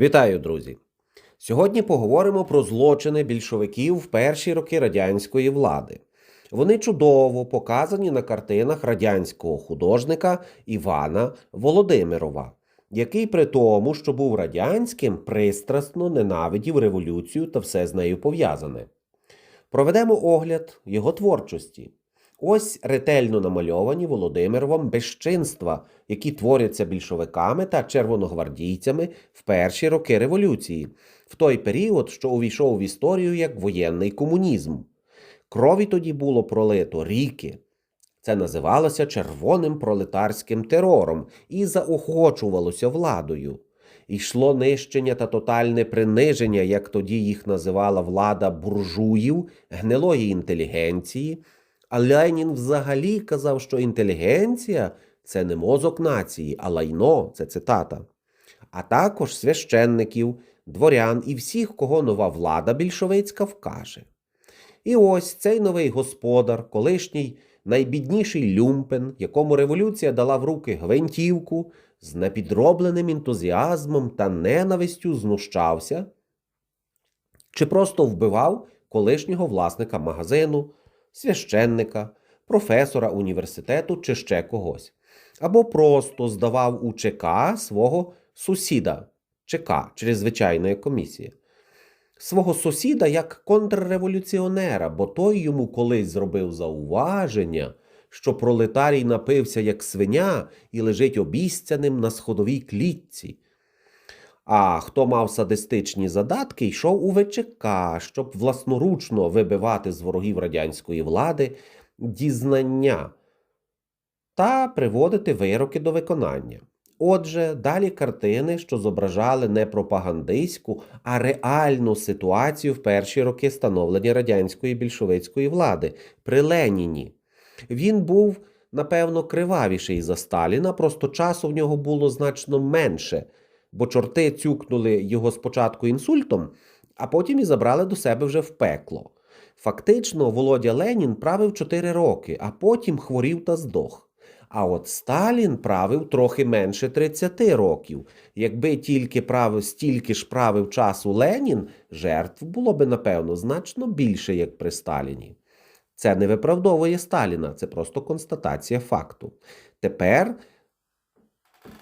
Вітаю, друзі! Сьогодні поговоримо про злочини більшовиків в перші роки радянської влади. Вони чудово показані на картинах радянського художника Івана Володимирова, який при тому, що був радянським, пристрасно ненавидів революцію та все з нею пов'язане. Проведемо огляд його творчості. Ось ретельно намальовані Володимировим безчинства, які творяться більшовиками та червоногвардійцями в перші роки революції, в той період, що увійшов в історію як воєнний комунізм. Крові тоді було пролито ріки. Це називалося червоним пролетарським терором і заохочувалося владою. Йшло нищення та тотальне приниження, як тоді їх називала влада буржуїв, гнилої інтелігенції. А Ленін взагалі казав, що інтелігенція це не мозок нації, а лайно це цитата. А також священників, дворян і всіх, кого нова влада більшовицька вкаже. І ось цей новий господар, колишній найбідніший люмпен, якому революція дала в руки гвинтівку, з непідробленим ентузіазмом та ненавистю знущався, чи просто вбивав колишнього власника магазину, священника, професора університету чи ще когось, або просто здавав у ЧК свого сусіда ЧК чрезвичайної комісії. Свого сусіда як контрреволюціонера, бо той йому колись зробив зауваження, що пролетарій напився як свиня і лежить обіцяним на сходовій клітці. А хто мав садистичні задатки, йшов у ВЧК, щоб власноручно вибивати з ворогів радянської влади дізнання та приводити вироки до виконання. Отже, далі картини, що зображали не пропагандистську, а реальну ситуацію в перші роки становлення радянської більшовицької влади при Леніні. Він був, напевно, кривавіший за Сталіна, просто часу в нього було значно менше, бо чорти цюкнули його спочатку інсультом, а потім і забрали до себе вже в пекло. Фактично, Володя Ленін правив 4 роки, а потім хворів та здох. А от Сталін правив трохи менше 30 років. Якби тільки правив стільки ж правив часу Ленін, жертв було би, напевно, значно більше, як при Сталіні. Це не виправдовує Сталіна, це просто констатація факту. Тепер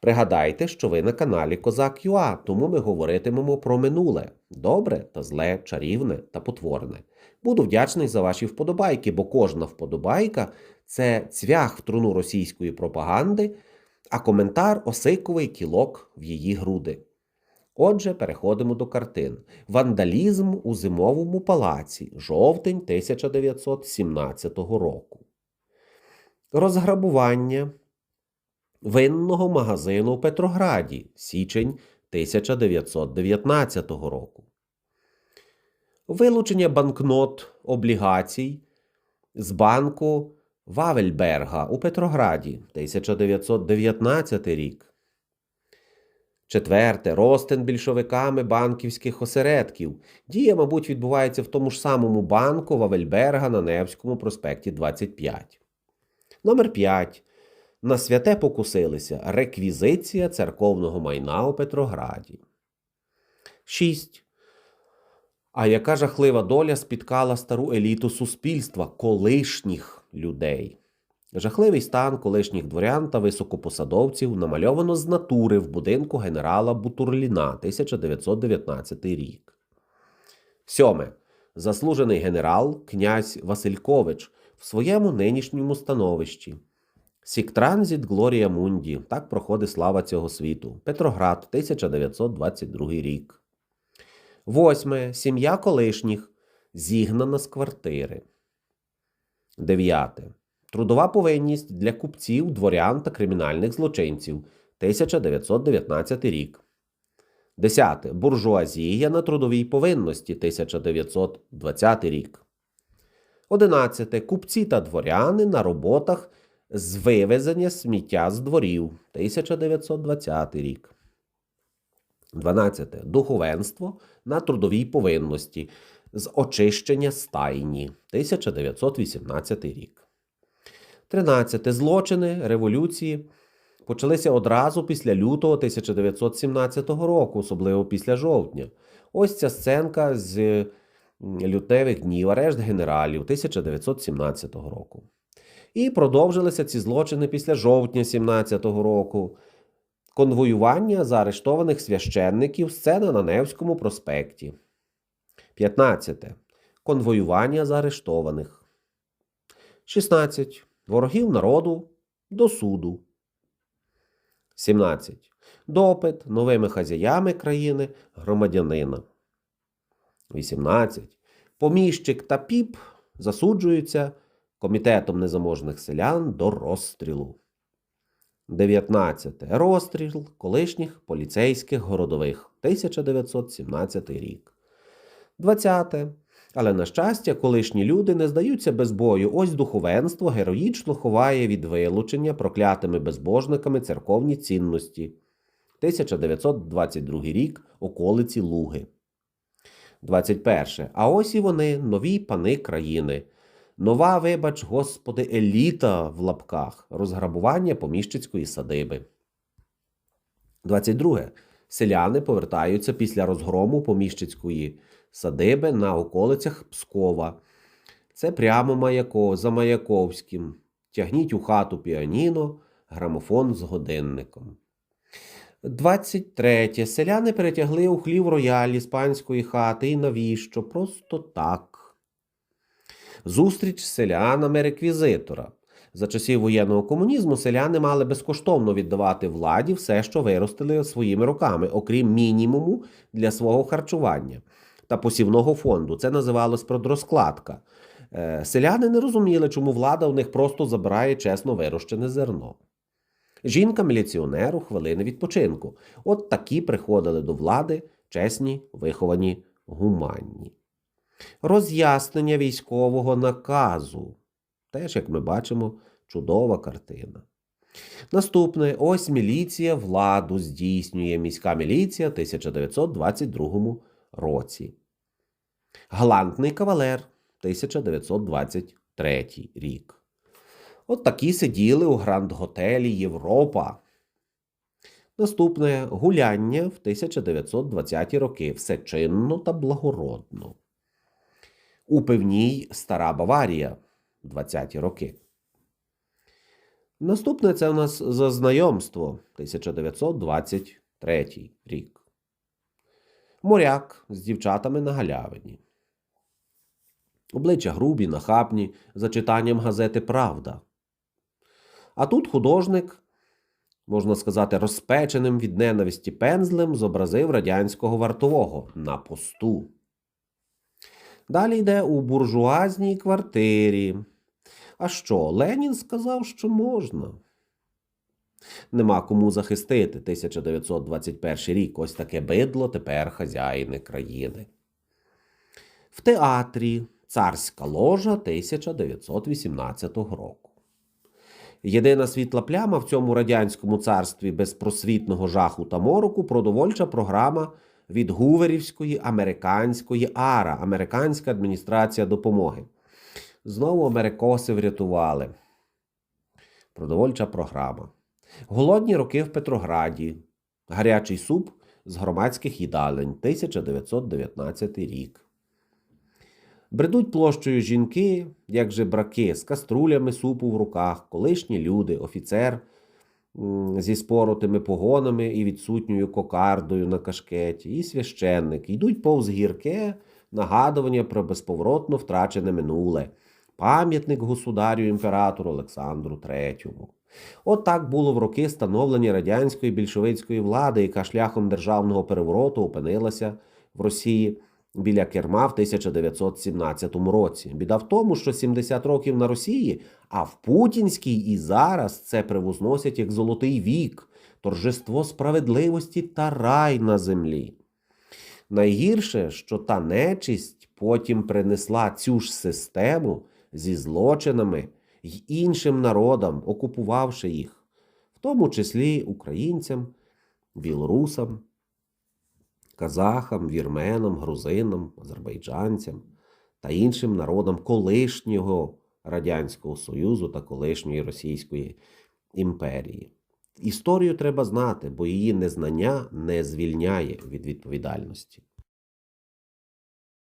пригадайте, що ви на каналі Козак ЮА, тому ми говоритимемо про минуле добре та зле, чарівне та потворне. Буду вдячний за ваші вподобайки, бо кожна вподобайка це цвях в труну російської пропаганди, а коментар осиковий кілок в її груди. Отже, переходимо до картин. Вандалізм у зимовому палаці, жовтень 1917 року. Розграбування винного магазину у Петрограді, січень 1919 року. Вилучення банкнот облігацій з банку Вавельберга у Петрограді 1919 рік. Четверте. Ростин більшовиками банківських осередків. Дія, мабуть, відбувається в тому ж самому банку Вавельберга на Невському проспекті 25. Номер 5. На святе покусилися. Реквізиція церковного майна у Петрограді. 6. А яка жахлива доля спіткала стару еліту суспільства, колишніх людей. Жахливий стан колишніх дворян та високопосадовців намальовано з натури в будинку генерала Бутурліна 1919 рік. Сьоме. Заслужений генерал князь Василькович в своєму нинішньому становищі. Сіктранзіт Глорія Мунді. Так проходить слава цього світу. Петроград 1922 рік. Восьме. Сім'я колишніх. Зігнана з квартири. Дев'яте. Трудова повинність для купців, дворян та кримінальних злочинців 1919 рік. 10. Буржуазія на трудовій повинності 1920 рік. 11. Купці та дворяни на роботах з вивезення сміття з дворів 1920 рік. 12. Духовенство на трудовій повинності з очищення стайні 1918 рік. 13. Злочини революції почалися одразу після лютого 1917 року, особливо після жовтня. Ось ця сценка з лютневих днів, арешт генералів 1917 року. І продовжилися ці злочини після жовтня 17-го року. Конвоювання заарештованих священників сцена на Невському проспекті. 15. Конвоювання заарештованих. 16. Ворогів народу до суду. 17. Допит новими хазяями країни громадянина. 18. Поміщик та піп засуджуються Комітетом незаможних селян до розстрілу. 19. Розстріл колишніх поліцейських городових 1917 рік. 20. Але, на щастя, колишні люди не здаються без бою. Ось духовенство героїчно ховає від вилучення проклятими безбожниками церковні цінності. 1922 рік околиці Луги. 21. А ось і вони, нові пани країни. Нова, вибач, господи, еліта в лапках розграбування поміщицької садиби. 22. Селяни повертаються після розгрому поміщицької садиби на околицях Пскова. Це прямо Маяко, за Маяковським. Тягніть у хату піаніно, грамофон з годинником. 23. Селяни перетягли у хлів рояль іспанської хати. І навіщо? Просто так. Зустріч з селянами реквізитора. За часів воєнного комунізму селяни мали безкоштовно віддавати владі все, що виростили своїми руками, окрім мінімуму для свого харчування та посівного фонду. Це називалось продрозкладка. Е, Селяни не розуміли, чому влада у них просто забирає чесно вирощене зерно. Жінка-міліціонер у хвилини відпочинку. От такі приходили до влади чесні, виховані, гуманні. Роз'яснення військового наказу. Теж, як ми бачимо, чудова картина. Наступне ось міліція владу здійснює міська міліція в 1922 році. Галантний кавалер 1923 рік. От такі сиділи у гранд-готелі Європа. Наступне гуляння в 1920-ті роки. Все чинно та благородно. У певній Стара Баварія 20-ті роки. Наступне це у нас за знайомство 1923 рік. Моряк з дівчатами на галявині. Обличчя грубі, нахабні, за читанням газети Правда. А тут художник, можна сказати, розпеченим від ненависті пензлем зобразив радянського вартового на посту. Далі йде у буржуазній квартирі. А що, Ленін сказав, що можна. Нема кому захистити 1921 рік. Ось таке бидло тепер хазяїни країни. В театрі Царська ложа 1918 року. Єдина світла пляма в цьому радянському царстві безпросвітного жаху та мороку продовольча програма від Гуверівської американської АРА, Американська адміністрація допомоги. Знову америкоси врятували. Продовольча програма. Голодні роки в Петрограді. Гарячий суп з громадських їдалень 1919 рік. Бредуть площею жінки, як жебраки, з каструлями супу в руках, колишні люди, офіцер зі споротими погонами і відсутньою кокардою на кашкеті, і священник. Йдуть повз гірке нагадування про безповоротно втрачене минуле, пам'ятник государю імператору Олександру III. От так було в роки становлення радянської більшовицької влади, яка шляхом державного перевороту опинилася в Росії біля керма в 1917 році. Біда в тому, що 70 років на Росії, а в Путінській і зараз це привозносять як золотий вік, торжество справедливості та рай на землі. Найгірше, що та нечисть потім принесла цю ж систему зі злочинами й іншим народам, окупувавши їх, в тому числі українцям, білорусам, казахам, вірменам, грузинам, азербайджанцям та іншим народам колишнього Радянського Союзу та колишньої Російської імперії. Історію треба знати, бо її незнання не звільняє від відповідальності.